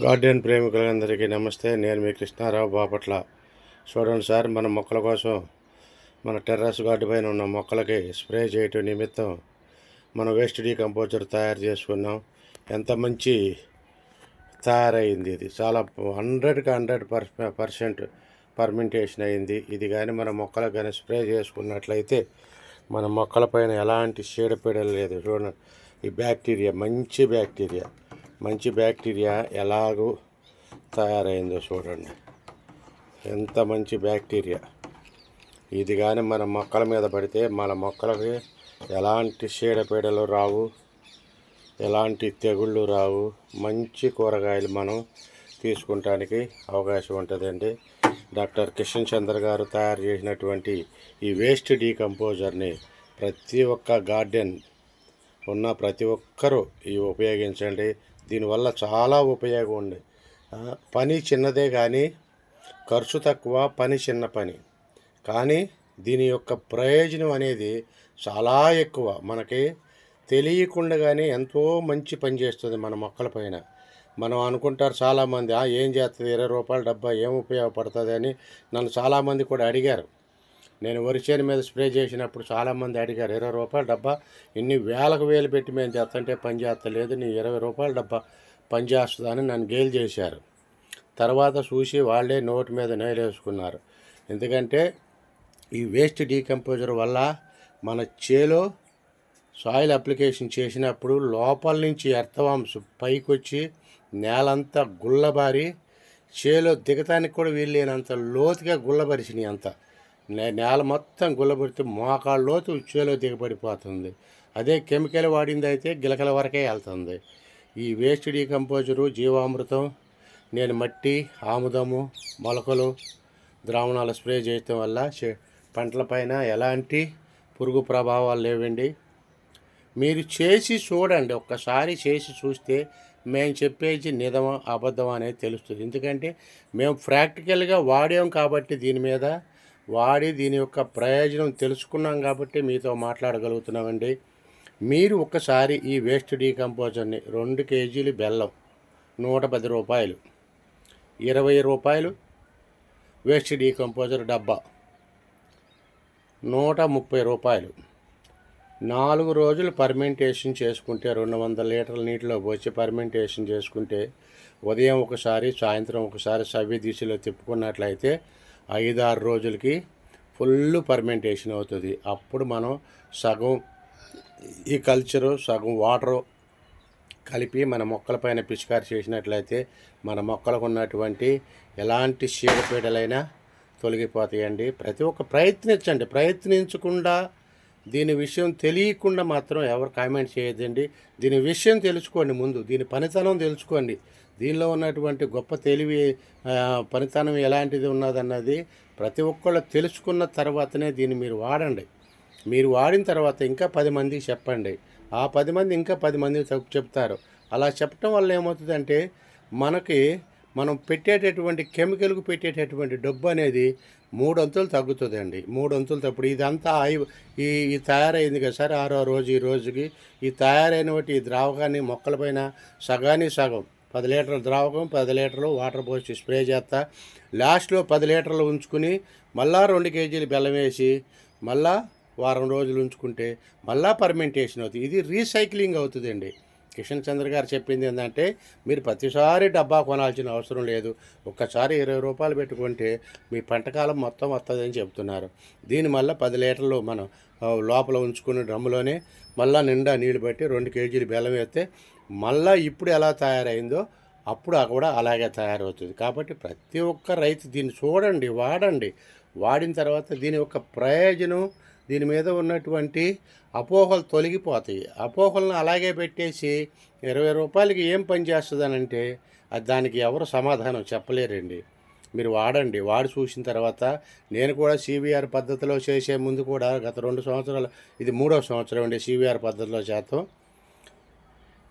Garden ప్రేమికులందరికీ నమస్తే. నేను మీ కృష్ణారావు బాపట్ల. చూడండి సార్ మన మొక్కల కోసం మన టెర్రస్ గార్డు పైన ఉన్న మొక్కలకి స్ప్రే చేయటం నిమిత్తం మన వేస్ట్ డీకంపోజర్ తయారు చేసుకున్నాం. ఎంత మంచి తయారైంది ఇది. చాలా హండ్రెడ్కి హండ్రెడ్ పర్ పర్సెంట్ పర్మెంటేషన్ అయింది. ఇది కానీ మన మొక్కలకు కానీ స్ప్రే చేసుకున్నట్లయితే మన మొక్కల పైన ఎలాంటి చీడపీడలు లేదు చూడండి ఈ బ్యాక్టీరియా మంచి బ్యాక్టీరియా. మంచి బ్యాక్టీరియా ఎలాగూ తయారైందో చూడండి. ఎంత మంచి బ్యాక్టీరియా. ఇది కానీ మన మొక్కల మీద పడితే మన మొక్కలకి ఎలాంటి చీడపీడలు రావు ఎలాంటి తెగుళ్ళు రావు మంచి కూరగాయలు మనం తీసుకుంటానికి అవకాశం ఉంటుందండి. డాక్టర్ కిషన్ చంద్ర గారు తయారు చేసినటువంటి ఈ వేస్ట్ డీకంపోజర్ని ప్రతి ఒక్క గార్డెన్ ఉన్న ప్రతి ఒక్కరూ ఈ ఉపయోగించండి. దీనివల్ల చాలా ఉపయోగం ఉంది. పని చిన్నదే కానీ ఖర్చు తక్కువ పని చిన్న పని. కానీ దీని యొక్క ప్రయోజనం అనేది చాలా ఎక్కువ. మనకి తెలియకుండానే ఎంతో మంచి పని చేస్తుంది మన మొక్కల పైన. మనం అనుకుంటారు చాలామంది ఏం చేస్తుంది ఇరవై రూపాయల డబ్బా ఏం ఉపయోగపడుతుంది? అని నన్ను చాలామంది కూడా అడిగారు. నేను వరి చేను మీద స్ప్రే చేసినప్పుడు చాలామంది అడిగారు ఇరవై రూపాయల డబ్బా? ఇన్ని వేలకు వేలు పెట్టి మేము చేస్తుంటే పని చేస్తలేదు నీ ఇరవై రూపాయల డబ్బా పని చేస్తుందని నన్ను గేలు చేశారు. తర్వాత చూసి వాళ్ళే నోటి మీద నేలేసుకున్నారు ఎందుకంటే ఈ వేస్ట్ డీకంపోజర్ వల్ల మన చేలో సాయిల్ అప్లికేషన్ చేసినప్పుడు లోపల నుంచి ఎర్తవాంశ పైకి వచ్చి నేలంతా గుల్లబారి చేలో దిగటానికి కూడా వీల్లేనంత లోతుగా గుల్లబరిచినాయి అంత. నేల మొత్తం గుల్లబెడితే మోకాళ్ళ లోతు చేలో దిగబడిపోతుంది. అదే కెమికల్ వాడింది అయితే గిలకల వరకే వెళ్తుంది. ఈ వేస్ట్ డీకంపోజరు జీవామృతం నేను మట్టి ఆముదము మొలకలు ద్రావణాలు స్ప్రే చేయటం వల్ల పంటలపైన ఎలాంటి పురుగు ప్రభావాలు లేవండి. మీరు చేసి చూడండి. ఒక్కసారి చేసి చూస్తే మేము చెప్పేది నిజమా అబద్ధం అనేది తెలుస్తుంది. ఎందుకంటే మేము ప్రాక్టికల్గా వాడాం కాబట్టి దీని మీద వాడి దీని యొక్క ప్రయోజనం తెలుసుకున్నాం కాబట్టి మీతో మాట్లాడగలుగుతున్నామండి. మీరు ఒక్కసారి ఈ వేస్ట్ డీకంపోజర్ని రెండు కేజీలు బెల్లం నూట పది రూపాయలు ఇరవై రూపాయలు వేస్ట్ డీకంపోజర్ డబ్బా నూట ముప్పై రూపాయలు. నాలుగు రోజులు పర్మెంటేషన్ చేసుకుంటే రెండు వందల లీటర్ల నీటిలో పోసి పర్మెంటేషన్ చేసుకుంటే ఉదయం ఒకసారి సాయంత్రం ఒకసారి సవ్య దిశలో తిప్పుకున్నట్లయితే ఐదారు రోజులకి ఫుల్ పర్మెంటేషన్ అవుతుంది. అప్పుడు మనం సగం ఈ కల్చరు సగం వాటరు కలిపి మన మొక్కలపైన పిచికారి చేసినట్లయితే మన మొక్కలకు ఉన్నటువంటి ఎలాంటి చీడపీడలైనా తొలగిపోతాయండి. ప్రతి ఒక్క ప్రయత్నించండి. ప్రయత్నించకుండా దీని విషయం తెలియకుండా మాత్రం ఎవరు కామెంట్ చేయదండి దీని విషయం తెలుసుకోండి ముందు. దీని పనితనం తెలుసుకోండి. దీనిలో ఉన్నటువంటి గొప్ప తెలివి పనితనం ఎలాంటిది ఉన్నదన్నది ప్రతి ఒక్కళ్ళు తెలుసుకున్న తర్వాతనే దీన్ని మీరు వాడండి. మీరు వాడిన తర్వాత ఇంకా పది మందికి చెప్పండి. ఆ పది మంది ఇంకా పది మందికి చెప్తారు. అలా చెప్పడం వల్ల ఏమవుతుందంటే మనకి మనం పెట్టేటటువంటి కెమికల్కు పెట్టేటటువంటి డబ్బు అనేది మూడు అంతులు తగ్గుతుందండి. మూడు అంతులు తప్పుడు ఇదంతా ఈ ఈ తయారైంది కదా సార్ ఆరో రోజు ఈ రోజుకి. ఈ తయారైనటువంటి ఈ ద్రావకాన్ని మొక్కలపైన సగాని సగం. పది లీటర్ల ద్రావకం పది లీటర్లు వాటర్ పోసి స్ప్రే చేస్తా. లాస్ట్లో పది లీటర్లు ఉంచుకుని మళ్ళా రెండు కేజీలు బెల్లం వేసి మళ్ళా వారం రోజులు ఉంచుకుంటే మళ్ళా పర్మెంటేషన్ అవుతుంది. ఇది రీసైక్లింగ్ అవుతుందండి. కిషన్ చంద్ర గారు చెప్పింది ఏంటంటే మీరు ప్రతిసారి డబ్బా కొనాల్సిన అవసరం లేదు. ఒక్కసారి ఇరవై రూపాయలు పెట్టుకుంటే మీ పంటకాలం మొత్తం వస్తుందని చెప్తున్నారు. దీనివల్ల పది లీటర్లు మనం లోపల ఉంచుకునే డ్రమ్ములోనే మళ్ళా నిండా నీళ్ళు పెట్టి రెండు కేజీలు బెల్లం వేస్తే మళ్ళా ఇప్పుడు ఎలా తయారైందో అప్పుడు కూడా అలాగే తయారవుతుంది. కాబట్టి ప్రతి ఒక్క రైతు దీన్ని చూడండి వాడండి. వాడిన తర్వాత దీని యొక్క ప్రయోజనం దీని మీద ఉన్నటువంటి అపోహలు తొలగిపోతాయి. అపోహలను అలాగే పెట్టేసి ఇరవై రూపాయలకి ఏం పని చేస్తుందనంటే అది దానికి ఎవరు సమాధానం చెప్పలేరండి. మీరు వాడండి. వాడి చూసిన తర్వాత నేను కూడా సివిఆర్ పద్ధతిలో చేసే ముందు కూడా గత రెండు సంవత్సరాలు ఇది మూడో సంవత్సరం అండి సివిఆర్ పద్ధతిలో చేస్తాం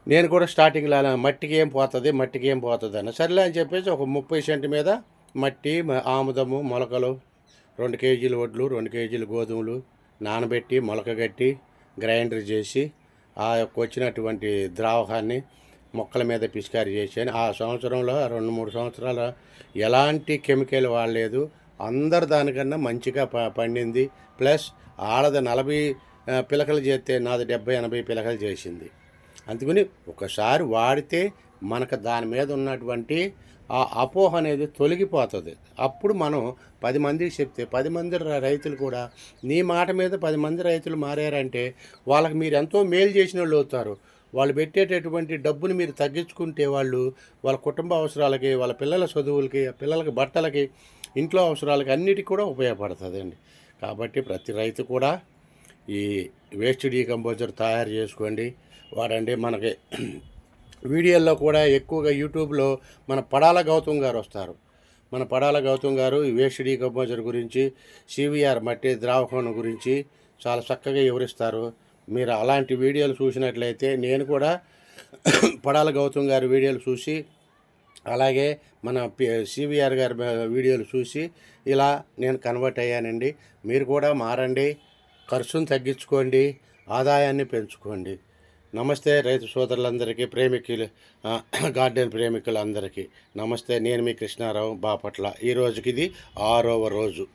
నేను కూడా స్టార్టింగ్లో మట్టికి ఏం పోతుంది మట్టికి ఏం పోతుంది అని సర్లే అని చెప్పేసి ఒక ముప్పై సెంట్ మీద మట్టి ఆముదము మొలకలు రెండు కేజీలు వడ్లు రెండు కేజీలు గోధుమలు నానబెట్టి మొలక కట్టి గ్రైండర్ చేసి ఆ యొక్క వచ్చినటువంటి ద్రావకాన్ని మొక్కల మీద పిచికారీ చేశాను ఆ సంవత్సరంలో రెండు మూడు సంవత్సరాలు ఎలాంటి కెమికల్ వాడలేదు. అందరు దానికన్నా మంచిగా ప పండింది. ప్లస్ ఆడది నలభై పిలకలు చేస్తే నాది డెబ్బై ఎనభై పిలకలు చేసింది. అందుకని ఒకసారి వాడితే మనకు దాని మీద ఉన్నటువంటి ఆ అపోహ అనేది తొలగిపోతుంది. అప్పుడు మనం పది మందికి చెప్తే పది మంది రైతులు కూడా నీ మాట మీద పది మంది రైతులు మారారంటే వాళ్ళకి మీరు ఎంతో మేలు చేసిన వాళ్ళు అవుతారు. వాళ్ళు పెట్టేటటువంటి డబ్బుని మీరు తగ్గించుకుంటే వాళ్ళు వాళ్ళ కుటుంబ అవసరాలకి వాళ్ళ పిల్లల చదువులకి పిల్లలకి బట్టలకి ఇంట్లో అవసరాలకి అన్నిటికీ కూడా ఉపయోగపడుతుందండి. కాబట్టి ప్రతి రైతు కూడా ఈ వేస్ట్ డీకంపోజర్ తయారు చేసుకోండి. వాడండి మనకి వీడియోల్లో కూడా ఎక్కువగా యూట్యూబ్లో మన పడాల గౌతమ్ గారు వస్తారు. మన పడాల గౌతమ్ గారు ఈ వేస్ట్ డీకంపోజర్ గురించి సివిఆర్ మట్టి ద్రావకం గురించి చాలా చక్కగా వివరిస్తారు. మీరు అలాంటి వీడియోలు చూసినట్లయితే నేను కూడా పడాల గౌతమ్ గారి వీడియోలు చూసి అలాగే మన సివిఆర్ గారి వీడియోలు చూసి ఇలా నేను కన్వర్ట్ అయ్యానండి. మీరు కూడా మారండి. ఖర్చును తగ్గించుకోండి. ఆదాయాన్ని పెంచుకోండి. నమస్తే రైతు సోదరులందరికీ ప్రేమికులు గార్డెన్ ప్రేమికులందరికీ. నమస్తే నేను మీ కృష్ణారావు బాపట్ల. ఈ రోజుకి ఇది ఆరవ రోజు.